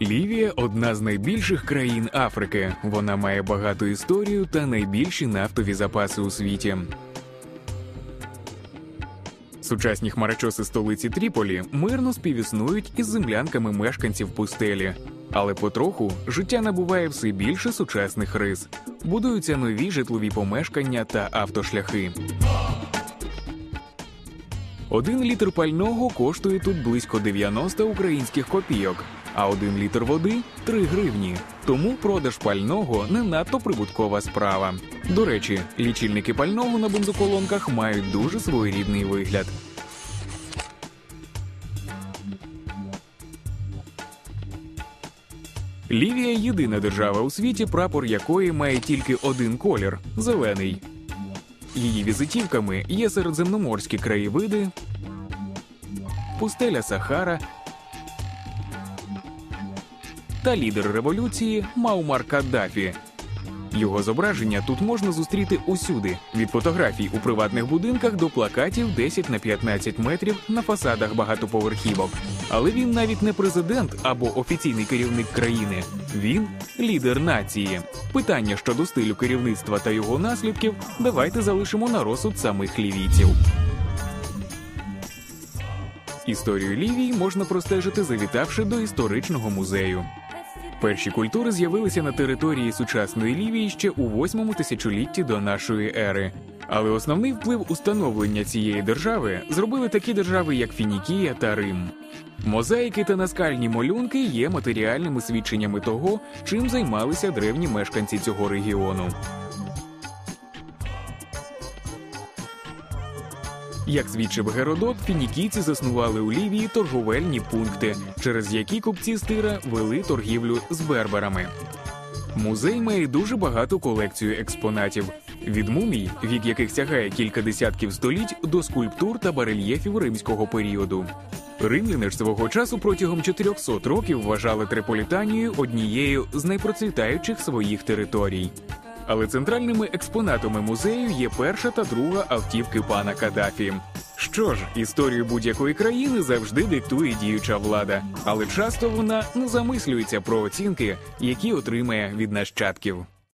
Лівія одна з найбільших країн Африки. Вона має багату історію та найбільші нафтові запаси у світі. Сучасні хмарочоси столиці Тріполі мирно співіснують із землянками мешканців пустелі. Але потроху життя набуває все більше сучасних рис. Будуються нові житлові помешкання та автошляхи. Один літр пального коштує тут близько 90 українських копійок, а один літр води 3 гривні. Тому продаж пального не надто прибуткова справа. До речі, лічильники пального на бензоколонках мають дуже своєрідний вигляд. Лівія єдина держава у світі, прапор якої має тільки один колір зелений. Її візитівками є середземноморські краєвиди, пустеля Сахара та лідер революції Маумар Каддафі. Його зображення тут можна зустріти усюди: від фотографій у приватних будинках до плакатів 10 на 15 метрів на фасадах багатоповерхівок. Але він навіть не президент або офіційний керівник країни. Він лідер нації. Питання щодо стилю керівництва та його наслідків давайте залишимо на розсуд самих лівійців. Історію Лівії можна простежити, завітавши до історичного музею. Перші культури з'явилися на території сучасної Лівії ще у восьмому тисячолітті до нашої ери. Але основний вплив установлення цієї держави зробили такі держави, як Фінікія та Рим. Мозаїки та наскальні малюнки є матеріальними свідченнями того, чим займалися древні мешканці цього регіону. Як свідчив Геродот, фінікійці заснували у Лівії торговельні пункти, через які купці з Тира вели торгівлю з берберами. Музей має дуже багату колекцію експонатів від мумій, вік яких сягає кілька десятків століть, до скульптур та барельєфів римського періоду. Римляни ж свого часу протягом 400 років вважали Триполітанію однією з найпроцвітаючих своїх територій. Але центральними експонатами музею є перша та друга автівки пана Кадафі. Що ж, історію будь-якої країни завжди диктує діюча влада, але часто вона не замислюється про оцінки, які отримає від нащадків.